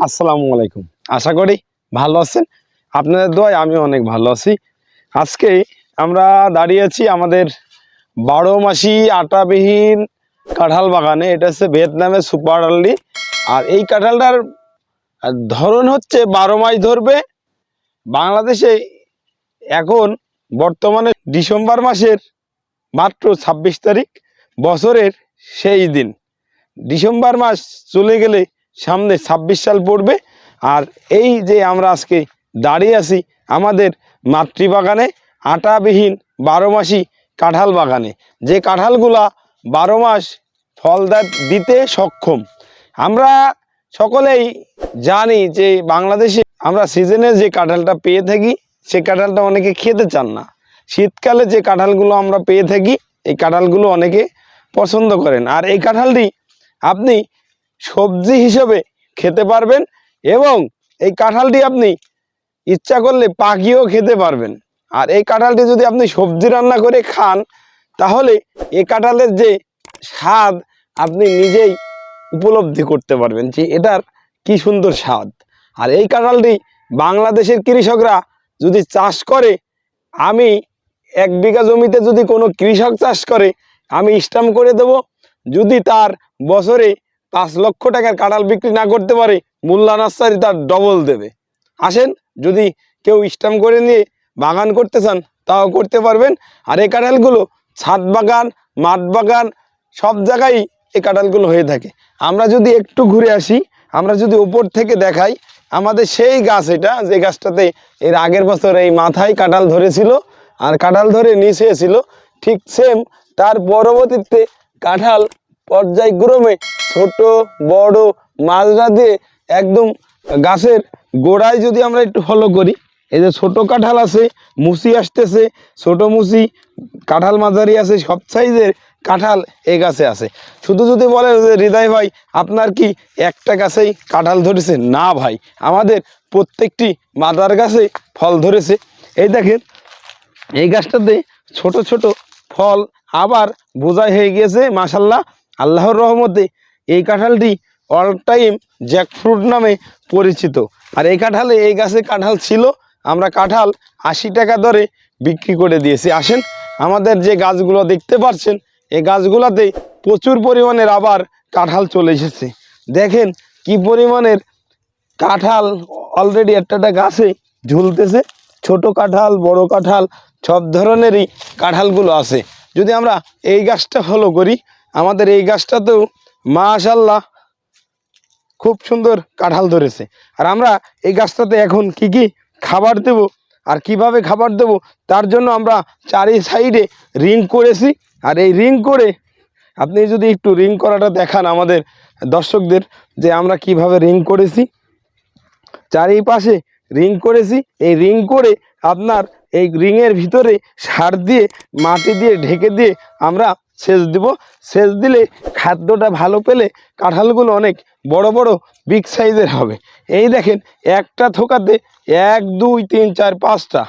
আসসালামু আলাইকুম। আশা করি ভালো আছেন। আপনাদের দোয়ায় আমি অনেক ভালো আছি। আজকে আমরা দাঁড়িয়ে আছি আমাদের বারো মাসি আটাবিহীন কাঁঠাল বাগানে। এটা হচ্ছে ভিয়েতনামের সুপার আর্লি আর এই কাঁঠালটার ধরন হচ্ছে বারো মাস ধরবে। বাংলাদেশে এখন বর্তমানে ডিসেম্বর মাসের মাত্র ছাব্বিশ তারিখ, বছরের সেই দিন। ডিসেম্বর মাস চলে গেলে সামনে ছাব্বিশ সাল পড়বে। আর এই যে আমরা আজকে দাঁড়িয়ে আছি আমাদের মাতৃবাগানে, আটাবিহীন বারো মাসি কাঁঠাল বাগানে, যে কাঁঠালগুলা বারো মাস ফল দিতে সক্ষম। আমরা সকলেই জানি যে বাংলাদেশে আমরা সিজনে যে কাঁঠালটা পেয়ে থাকি, সে কাঁঠালটা অনেকে খেতে চান না। শীতকালে যে কাঁঠালগুলো আমরা পেয়ে থাকি, এই কাঁঠালগুলো অনেকে পছন্দ করেন। আর এই কাঁঠালটি আপনি সবজি হিসেবে খেতে পারবেন এবং এই কাঁঠালটি আপনি ইচ্ছা করলে পাকিয়েও খেতে পারবেন। আর এই কাঁঠালটি যদি আপনি সবজি রান্না করে খান, তাহলে এই কাঁঠালের যে স্বাদ আপনি নিজেই উপলব্ধি করতে পারবেন যে এটার কি সুন্দর স্বাদ। আর এই কাঁঠালটি বাংলাদেশের কৃষকরা যদি চাষ করে, আমি এক বিঘা জমিতে যদি কোনো কৃষক চাষ করে, আমি স্টাম্প করে দেব। যদি তার বছরে পাঁচ লক্ষ টাকার কাঁঠাল বিক্রি না করতে পারে, মোল্লা নার্সারি তার ডবল দেবে। আসেন, যদি কেউ স্টাম্প করে নিয়ে বাগান করতে চান, তাও করতে পারবেন। আর এই কাঁঠালগুলো ছাদ বাগান, মাঠ বাগান, সব জায়গায় এই কাঁঠালগুলো হয়ে থাকে। আমরা যদি একটু ঘুরে আসি, আমরা যদি উপর থেকে দেখাই, আমাদের সেই গাছ এটা, যে গাছটাতে এর আগের বছর এই মাথায় কাঁঠাল ধরেছিল, আর কাঁঠাল ধরে নিচে ছিল ঠিক সেম তার পরবর্তীতে কাঁঠাল পর্যায়ক্রমে ছোট, বড় মাজরা দিয়ে একদম গাছের গোড়ায় যদি আমরা একটু ফলো করি, এই যে ছোট কাঁঠাল আছে, মুসি আসতেছে, ছোট মুসি, কাঁঠাল মাঝারি আছে, সব সাইজের কাঁঠাল এই গাছে আছে। শুধু যদি বলেন যে, হৃদয় ভাই, আপনার কি একটা গাছেই কাঁঠাল ধরেছে? না ভাই, আমাদের প্রত্যেকটি মাদার গাছে ফল ধরেছে। এই দেখেন, এই গাছটাতে ছোট ছোট ফল আবার বোঝাই হয়ে গিয়েছে মাসাল্লাহ আল্লাহর রহমতে এই কাঁঠালটি অল টাইম জ্যাকফ্রুট নামে পরিচিত। আর এই কাঁঠালে এই গাছে কাঁঠাল ছিল, আমরা কাঁঠাল আশি টাকা দরে বিক্রি করে দিয়েছি। আসেন, আমাদের যে গাছগুলো দেখতে পাচ্ছেন, এই গাছগুলোতে প্রচুর পরিমাণের আবার কাঁঠাল চলে এসেছে। দেখেন কি পরিমাণের কাঁঠাল অলরেডি একটা গাছে ঝুলতেছে। ছোট কাঁঠাল, বড় কাঁঠাল, সব ধরনেরই কাঁঠালগুলো আছে। যদি আমরা এই গাছটা ফলো করি, আমাদের এই গাছটাতেও মাশাল্লাহ খুব সুন্দর কাঁঠাল ধরেছে। আর আমরা এই গাছটাতে এখন কি কি খাবার দেব আর কীভাবে খাবার দেব তার জন্য আমরা চারি সাইডে রিং করেছি। আর এই রিং করে আপনি যদি একটু রিং করাটা দেখান আমাদের দর্শকদের যে আমরা কীভাবে রিং করেছি। চারিপাশে রিং করেছি। এই রিং করে আপনার এই রিংয়ের ভিতরে সার দিয়ে, মাটি দিয়ে, ঢেকে দিয়ে আমরা সেচ দিব। সেচ দিলে খাদ্যটা ভালো পেলে কাঁঠালগুলো অনেক বড় বড় বিগ সাইজের হবে। এই দেখেন, একটা থোকাতে এক, দুই, তিন, চার, পাঁচটা।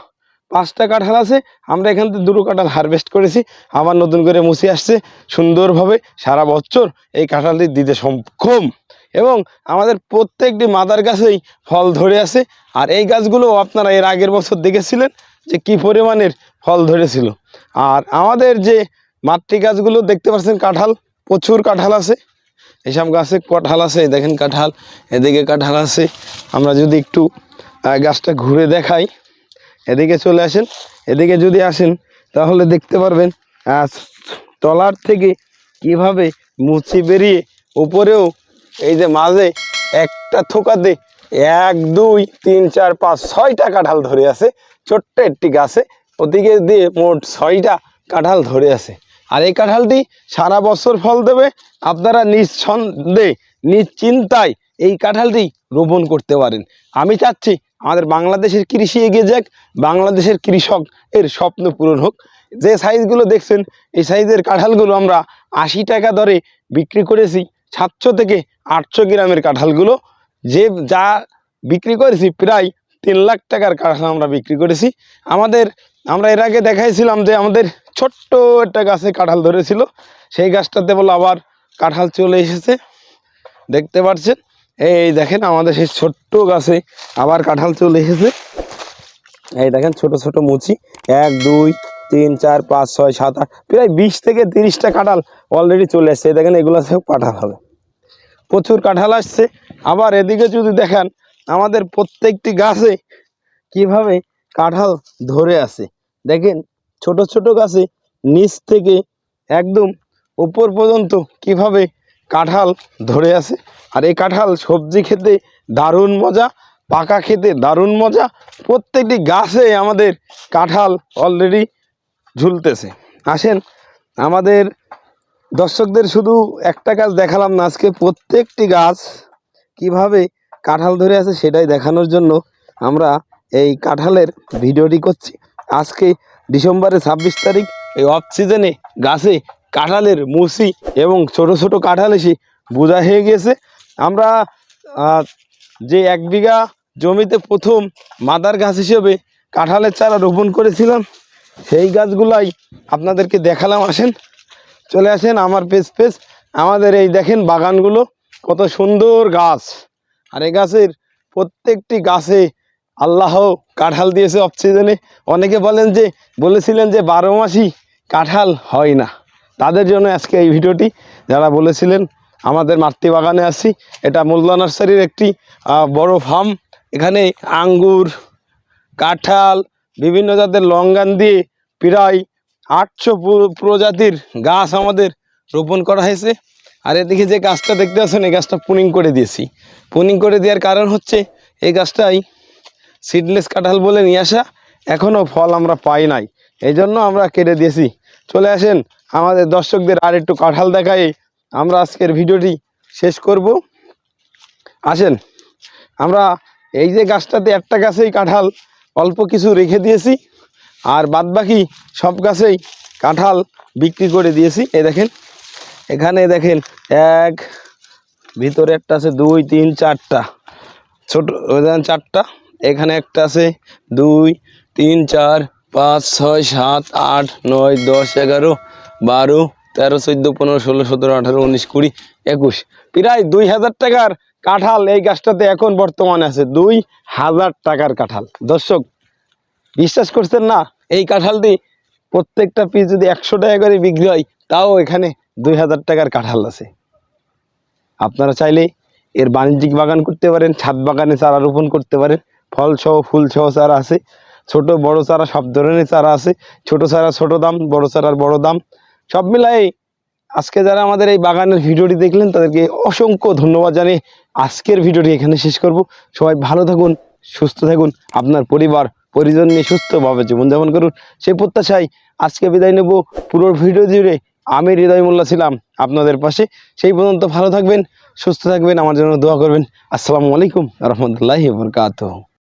পাঁচটা কাঁঠাল আছে। আমরা এখান থেকে দুটো কাঁঠাল হারভেস্ট করেছি। আবার নতুন করে মুছে আসছে। সুন্দরভাবে সারা বছর এই কাঁঠালটি দিতে সক্ষম। এবং আমাদের প্রত্যেকটি মাদার গাছেই ফল ধরে আছে। আর এই গাছগুলো আপনারা এর আগের বছর দেখেছিলেন যে কি পরিমাণের ফল ধরেছিল। আর আমাদের যে মাতৃ গাছগুলো দেখতে পাচ্ছেন কাঁঠাল, প্রচুর কাঁঠাল আছে। এইসব গাছে কাঁঠাল আছে দেখেন কাঁঠাল, এদিকে কাঁঠাল আছে। আমরা যদি একটু গাছটা ঘুরে দেখাই, এদিকে চলে আসেন, এদিকে যদি আসেন, তাহলে দেখতে পারবেন তলার থেকে কীভাবে মুচি বেরিয়ে উপরেও এই যে মাঝে একটা থোকাতে এক, দুই, তিন, চার, পাঁচ, ছয়টা কাঁঠাল ধরে আছে। ছোট্ট একটি গাছে, ওদিকে দিয়ে মোট ছয়টা কাঁঠাল ধরে আছে। আর এই কাঁঠালটি সারা বছর ফল দেবে। আপনারা নিঃসন্দেহে, নিশ্চিন্তায় এই কাঁঠালটি রোপণ করতে পারেন। আমি চাচ্ছি আমাদের বাংলাদেশের কৃষি এগিয়ে যাক, বাংলাদেশের কৃষক এর স্বপ্ন পূরণ হোক। যে সাইজগুলো দেখছেন, এই সাইজের কাঁঠালগুলো আমরা আশি টাকা দরে বিক্রি করেছি, সাতশো থেকে আটশো গ্রামের কাঁঠালগুলো। যে যা বিক্রি করেছি, প্রায় তিন লাখ টাকার কাঁঠাল আমরা বিক্রি করেছি। আমাদের আমরা এর আগে দেখাইছিলাম যে আমাদের ছোট্ট একটা গাছে কাঁঠাল ধরেছিল। সেই গাছটাতে বলে আবার কাঁঠাল চলে এসেছে। দেখতে পাচ্ছেন? এই দেখেন আমাদের সেই ছোট্ট গাছে আবার কাঁঠাল চলে এসেছে। এই দেখেন ছোট ছোট মুচি। এক, দুই, তিন, চার, পাঁচ, ছয়, সাত, আট, প্রায় বিশ থেকে তিরিশটা কাঁঠাল অলরেডি চলে এসছে। এই দেখেন এগুলো সব কাঁঠাল হবে। প্রচুর কাঁঠাল আসছে। আবার এদিকে যদি দেখেন, আমাদের প্রত্যেকটি গাছে কীভাবে কাঁঠাল ধরে আছে। দেখেন, ছোট ছোট গাছে নিচ থেকে একদম উপর পর্যন্ত কীভাবে কাঁঠাল ধরে আছে। আর এই কাঁঠাল সবজি খেতে দারুণ মজা, পাকা খেতে দারুণ মজা। প্রত্যেকটি গাছে আমাদের কাঁঠাল অলরেডি ঝুলতেছে। আসেন, আমাদের দর্শকদের শুধু একটা গাছ দেখালাম না, আজকে প্রত্যেকটি গাছ কীভাবে কাঁঠাল ধরে আছে সেটাই দেখানোর জন্য আমরা এই কাঁঠালের ভিডিওটি করছি। আজকে ডিসেম্বরের ছাব্বিশ তারিখ, এই অফ সিজনে গাছে কাঁঠালের মুসি এবং ছোট ছোট কাঁঠাল এসে বোঝা হয়ে গিয়েছে আমরা যে এক বিঘা জমিতে প্রথম মাদার গাছ হিসেবে কাঁঠালের চারা রোপণ করেছিলাম, সেই গাছগুলাই আপনাদেরকে দেখালাম। আসেন, চলে আসেন আমার পেজ পেজ আমাদের এই দেখেন বাগানগুলো, কত সুন্দর গাছ। আর এই গাছের প্রত্যেকটি গাছে আল্লাহ কাঁঠাল দিয়েছে অক্সিজেনে। অনেকে বলেন যে, বলেছিলেন যে বারো মাসই কাঁঠাল হয় না। তাদের জন্য আজকে এই ভিডিওটি। যারা বলেছিলেন, আমাদের মাতৃবাগানে আছি। এটা মোল্লা নার্সারির একটি বড় ফার্ম। এখানে আঙ্গুর, কাঁঠাল, বিভিন্ন জাতের লঙ্গান দিয়ে প্রায় আটশো প্রজাতির গাছ আমাদের রোপণ করা হয়েছে। আর এদিকে যে গাছটা দেখতে পাচ্ছেন, এই গাছটা পুনিং করে দিয়েছি। পুনিং করে দেওয়ার কারণ হচ্ছে, এই গাছটাই সিডলেস কাঁঠাল বলে নিয়ে আসা এখনও ফল আমরা পাই নাই। এই জন্য আমরা কেটে দিয়েছি। চলে আসেন, আমাদের দর্শকদের আর একটু কাঁঠাল দেখাই। আমরা আজকের ভিডিওটি শেষ করব। আসেন, আমরা এই যে গাছটাতে একটা গাছেই কাঁঠাল অল্প কিছু রেখে দিয়েছি, আর বাদবাকি সব গাছেই কাঁঠাল বিক্রি করে দিয়েছি। এই দেখেন, এখানে দেখেন, এক, ভিতরে একটা আছে দুই, তিন, চারটা, ছোট চারটা। এখানে একটা আছে, দুই, তিন, চার, পাঁচ, ছয়, সাত, আট, নয়, দশ, এগারো, বারো, তেরো, চোদ্দ, পনেরো, ষোলো, সতেরো, আঠারো, উনিশ, কুড়ি, একুশ। প্রায় দুই হাজার টাকার কাঁঠাল এই গাছটাতে এখন বর্তমানে আছে, দুই হাজার টাকার কাঁঠাল। দর্শক, বিশ্বাস করছেন না? এই কাঁঠালটি প্রত্যেকটা পিস যদি একশো টাকা করে বিক্রি হয়, তাও এখানে দুই হাজার টাকার কাঁঠাল আছে। আপনারা চাইলে এর বাণিজ্যিক বাগান করতে পারেন, ছাদ বাগানে চারা রোপণ করতে পারেন ফল সহ ফুল সহ চারা আছে। ছোট, বড় চারা সব ধরনের চারা আছে। ছোট চারা ছোট দাম, বড় চারার বড় দাম। সব মিলাই আজকে যারা আমাদের এই বাগানের ভিডিওটি দেখলেন, তাদেরকে অসংখ্য ধন্যবাদ জানিয়ে আজকের ভিডিওটি এখানে শেষ করব। সবাই ভালো থাকুন, সুস্থ থাকুন, আপনার পরিবার, পরিজন নিয়ে সুস্থভাবে জীবনযাপন করুন। সেই প্রত্যাশায় আজকে বিদায় নেব। পুরো ভিডিও জুড়ে আমি হৃদয় মোল্লা ছিলাম আপনাদের পাশে। সেই পর্যন্ত ভালো থাকবেন, সুস্থ থাকবেন, আমার জন্য দোয়া করবেন। আসসালামু আলাইকুম, রহমতুল্লাহি বরকাত